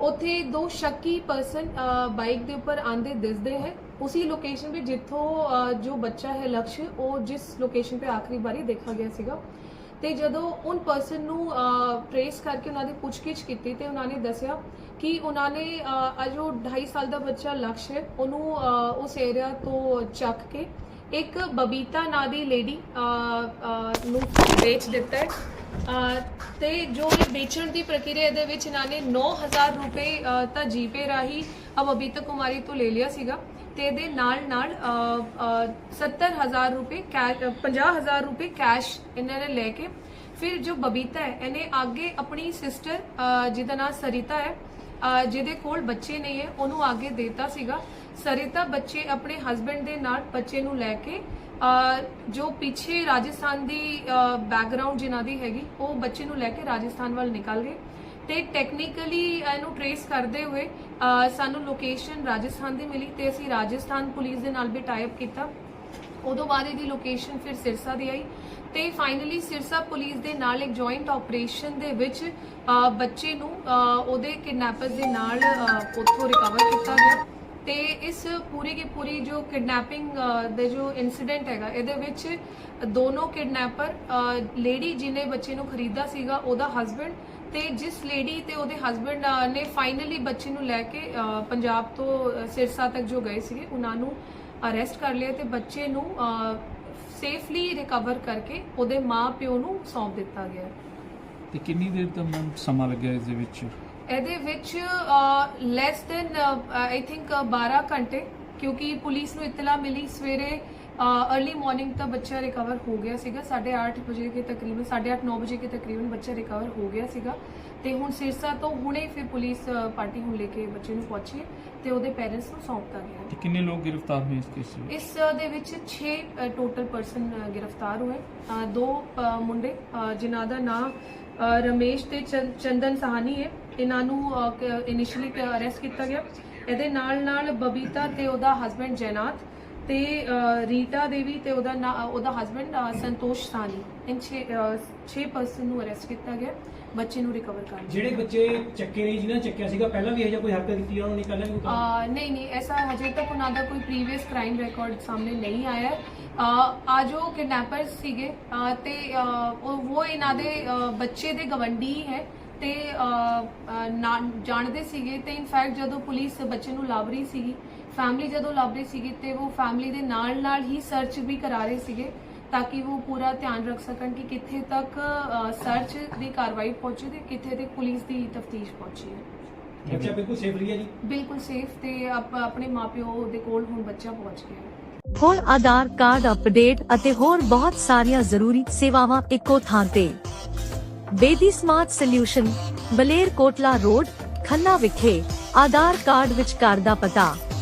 ਉੱਥੇ ਦੋ ਸ਼ੱਕੀ ਪਰਸਨ ਬਾਈਕ ਦੇ ਉੱਪਰ ਆਂਦੇ ਦਿਸਦੇ ਹੈ। ਉਸੇ ਲੋਕੇਸ਼ਨ 'ਤੇ ਜਿੱਥੋਂ ਜੋ ਬੱਚਾ ਹੈ ਲਕਸ਼ ਉਹ ਜਿਸ ਲੋਕੇਸ਼ਨ 'ਤੇ ਆਖਰੀ ਵਾਰੀ ਦੇਖਿਆ ਗਿਆ ਸੀਗਾ। ਤੇ ਜਦੋਂ ਉਨ ਪਰਸਨ ਨੂੰ ਟ੍ਰੇਸ ਕਰਕੇ ਉਹਨਾਂ ਦੀ ਪੁੱਛਗਿੱਛ ਕੀਤੀ ਤੇ ਉਹਨਾਂ ਨੇ ਦੱਸਿਆ ਕਿ ਉਹਨਾਂ ਨੇ ਅ, ਜੋ 2.5 ਸਾਲ ਦਾ ਬੱਚਾ ਲਕਸ਼ ਹੈ ਉਹਨੂੰ ਉਸ ਏਰੀਆ ਤੋਂ ਚੱਕ ਕੇ ਇੱਕ ਬਬੀਤਾ ਨਾਂ ਦੀ ਲੇਡੀ ਨੂੰ ਵੇਚ ਦਿੱਤਾ ਹੈ। ਅ, ਤੇ ਜੋ ਇਹ ਵੇਚਣ ਦੀ ਪ੍ਰਕਿਰਿਆ ਦੇ ਵਿੱਚ ਇਹਨਾਂ ਨੇ 9000 ਰੁਪਏ ਅ, ਤਾਂ ਜੀਪੇ ਰਾਹੀਂ ਅ, ਬਬੀਤਾ ਕੁਮਾਰੀ ਤੋਂ ਲੈ ਲਿਆ ਸੀਗਾ। ਤੇ ਇਹਦੇ ਨਾਲ ਨਾਲ ਅ, ਅ, 70000 ਰੁਪਏ ਕੈਸ਼ 50000 ਰੁਪਏ ਕੈਸ਼ ਇਹਨਾਂ ਨੇ ਲੈ ਕੇ ਫਿਰ ਜੋ ਬਬੀਤਾ ਹੈ ਇਹਨੇ ਅੱਗੇ ਆਪਣੀ ਸਿਸਟਰ ਜਿਹਦਾ ਨਾਮ ਸਰਿਤਾ ਹੈ ਜਿਹਦੇ ਕੋਲ ਬੱਚੇ ਨਹੀਂ ਹੈ, ਉਹਨੂੰ ਅੱਗੇ ਦੇਤਾ ਸੀਗਾ। ਸਰਿਤਾ ਬੱਚੇ ਆਪਣੇ ਹਸਬੰਡ ਦੇ ਨਾਲ ਬੱਚੇ ਨੂੰ ਲੈ ਕੇ ਜੋ ਪਿੱਛੇ ਰਾਜਸਥਾਨ ਦੀ ਬੈਕਗ੍ਰਾਉਂਡ ਜਿਨ੍ਹਾਂ ਦੀ ਹੈਗੀ, ਉਹ ਬੱਚੇ ਨੂੰ ਲੈ ਕੇ ਰਾਜਸਥਾਨ ਵੱਲ ਨਿਕਲ ਗਏ। ਤੇ ਟੈਕਨੀਕਲੀ ਇਹਨੂੰ ਟਰੇਸ ਕਰਦੇ ਹੋਏ ਸਾਨੂੰ ਲੋਕੇਸ਼ਨ ਰਾਜਸਥਾਨ ਦੀ ਮਿਲੀ ਤੇ ਅਸੀਂ ਰਾਜਸਥਾਨ ਪੁਲਿਸ ਦੇ ਨਾਲ ਵੀ ਟਾਈ ਅਪ ਕੀਤਾ। ਉਦੋਂ ਬਾਅਦ ਇਹਦੀ ਲੋਕੇਸ਼ਨ ਫਿਰ ਸਿਰਸਾ ਦੀ ਆਈ ਤੇ ਫਾਈਨਲੀ ਸਿਰਸਾ ਪੁਲਿਸ ਦੇ ਨਾਲ ਇੱਕ ਜੁਆਇੰਟ ਆਪਰੇਸ਼ਨ ਦੇ ਵਿੱਚ ਬੱਚੇ ਨੂੰ ਉਹਦੇ ਕਿਡਨੈਪਰਸ ਦੇ ਨਾਲ ਉੱਥੋਂ ਰਿਕਵਰ ਕੀਤਾ ਗਿਆ ਤੇ ਇਸ ਪੂਰੀ ਕੀ ਪੂਰੀ ਜੋ ਕਿਡਨੈਪਿੰਗ ਦੇ ਜੋ ਇਨਸੀਡੈਂਟ ਹੈਗਾ, ਇਹਦੇ ਵਿੱਚ ਦੋਨੋਂ ਕਿਡਨੈਪਰ ਲੇਡੀ ਜਿਹਨੇ ਬੱਚੇ ਨੂੰ ਖਰੀਦਾ ਸੀਗਾ ਉਹਦਾ ਹਸਬੰਡ ਤੇ ਜਿਸ ਲੇਡੀ ਤੇ ਉਹਦੇ ਹਸਬੰਡ ਨੇ ਫਾਈਨਲੀ ਬੱਚੇ ਨੂੰ ਲੈ ਕੇ ਪੰਜਾਬ ਤੋਂ ਸਿਰਸਾ ਤੱਕ ਜੋ ਗਏ ਸੀਗੇ, ਉਹਨਾਂ ਨੂੰ ਅਰੈਸਟ ਕਰ ਲਿਆ ਤੇ ਬੱਚੇ ਨੂੰ ਸੇਫਲੀ ਰਿਕਵਰ ਕਰਕੇ ਉਹਦੇ ਮਾਂ-ਪਿਓ ਨੂੰ ਸੌਂਪ ਦਿੱਤਾ ਗਿਆ। ਤੇ ਕਿੰਨੀ ਦੇਰ ਦਾ ਮੈਮ ਸਮਾਂ ਲੱਗਿਆ ਇਸ ਦੇ ਵਿੱਚ? ਇਹਦੇ ਵਿੱਚ ਲੈਸ ਦੈਨ ਆਈ ਥਿੰਕ 12 ਘੰਟੇ ਕਿਉਂਕਿ ਪੁਲਿਸ ਨੂੰ ਇਤਲਾ ਮਿਲੀ ਸਵੇਰੇ अर्ਲੀ ਮਾਰਨਿੰਗ ਤਾਂ ਬੱਚਾ ਰਿਕਵਰ ਹੋ ਗਿਆ ਸੀਗਾ। 8:30 ਵਜੇ ਕੇ ਤਕਰੀਬਨ 8:30 9 ਵਜੇ ਕੇ ਤਕਰੀਬਨ ਬੱਚਾ ਰਿਕਵਰ ਹੋ ਗਿਆ ਸੀਗਾ। ਤੇ ਹੁਣ ਸਿਰਸਾ ਤੋਂ ਹੁਣੇ ਫਿਰ ਪੁਲਿਸ ਪਾਰਟੀ ਹੁਣ ਲੈ ਕੇ ਬੱਚੇ ਨੂੰ ਪਹੁੰਚੀ ਤੇ ਉਹਦੇ ਪੇਰੈਂਟਸ ਨੂੰ ਸੌਂਪਤਾ ਗਿਆ ਤੇ ਕਿੰਨੇ ਲੋਕ ਗ੍ਰਿਫਤਾਰ ਹੋਏ ਇਸ ਕੇਸ ਵਿੱਚ? ਇਸ ਦੇ ਵਿੱਚ 6 ਟੋਟਲ ਪਰਸਨ ਗ੍ਰਿਫਤਾਰ ਹੋਏ। ਦੋ ਮੁੰਡੇ ਜਿਨ੍ਹਾਂ ਦਾ ਨਾਮ ਰਮੇਸ਼ ਤੇ ਚੰਦਨ ਸਹਾਨੀ ਹੈ। ਇਹਨਾਂ ਨੂੰ ਇਨੀਸ਼ੀਅਲੀ ਅਰੈਸਟ ਕੀਤਾ ਗਿਆ। ਇਹਦੇ ਨਾਲ ਨਾਲ ਬਬੀਤਾ ਤੇ ਉਹਦਾ ਹਸਬੰਡ ਜੈਨਾਤ ਤੇ ਰੀਟਾ ਦੇਵੀ ਤੇ ਉਹਦਾ ਉਹਦਾ husband Santosh Sani in 6 6 person ਨੂੰ ਅਰੈਸਟ ਕੀਤਾ ਗਿਆ ਬੱਚੇ ਨੂੰ ਰਿਕਵਰ ਕਰ ਜਿਹੜੇ ਬੱਚੇ ਚੱਕੇ ਨੇ ਜਿਨ੍ਹਾਂ ਚੱਕਿਆ ਸੀਗਾ ਪਹਿਲਾਂ ਵੀ ਇਹ ਜਿਹਾ ਕੋਈ ਹਰਕਤ ਕੀਤੀ ਉਹਨਾਂ ਨੇ ਕੱਲ੍ਹ ਵੀ ਆ ਨਹੀਂ ਨਹੀਂ ਐਸਾ ਹਜੇ ਤੱਕ ਉਹਨਾਂ ਦਾ ਕੋਈ ਪ੍ਰੀਵੀਅਸ ਕ੍ਰਾਈਮ ਰਿਕਾਰਡ ਸਾਹਮਣੇ ਨਹੀਂ ਆਇਆ। ਆ ਆ ਜੋ ਕਿਡਨੈਪਰਸ ਸੀਗੇ ਤੇ ਉਹ ਉਹ ਇਹਨਾਂ ਦੇ ਬੱਚੇ ਦੇ ਗਵੰਡੀ ਹੀ ਹੈ ਤੇ ਜਾਣਦੇ ਸੀਗੇ ਤੇ ਇਨਫੈਕਟ ਜਦੋਂ ਪੁਲਿਸ ਬੱਚੇ ਨੂੰ ਲੱਭ ਰਹੀ ਸੀਗੀ ਫੈਮਿਲੀ ਜਦੋਂ ਲੱਭ ਰਹੀ ਸੀਗੀ ਤੇ ਉਹ ਫੈਮਿਲੀ ਦੇ ਨਾਲ ਨਾਲ ਹੀ ਸਰਚ ਵੀ ਕਰਾ ਰਹੇ ਸੀਗੇ ਤਾਂ ਕਿ ਉਹ ਪੂਰਾ ਧਿਆਨ ਰੱਖ ਸਕਣ ਕਿ ਕਿੱਥੇ ਤੱਕ ਸਰਚ ਦੀ ਕਾਰਵਾਈ ਪਹੁੰਚੀ ਤੇ ਕਿੱਥੇ ਤੱਕ ਪੁਲਿਸ ਦੀ ਤਫਤੀਸ਼ ਪਹੁੰਚੀ ਹੈ। ਬੱਚਾ ਬਿਲਕੁਲ ਸੇਫ ਰਹੀ ਹੈ ਜੀ? ਬਿਲਕੁਲ ਸੇਫ ਤੇ ਆਪ- ਆਪਣੇ ਮਾਪਿਓ ਦੇ ਕੋਲ ਹੁਣ ਬੱਚਾ ਪਹੁੰਚ ਗਿਆ ਹੈ। ਹੋਰ ਆਧਾਰ ਕਾਰਡ ਅਪਡੇਟ ਅਤੇ ਹੋਰ ਬਹੁਤ ਸਾਰੀਆਂ ਜ਼ਰੂਰੀ ਸੇਵਾਵਾਂ ਇੱਕੋ ਥਾਂ ਤੇ। Bedi smart solution Baler Kotla road Khanna ਵਿਖੇ ਆਧਾਰ ਕਾਰਡ ਵਿੱਚ ਘਰ ਦਾ ਪਤਾ।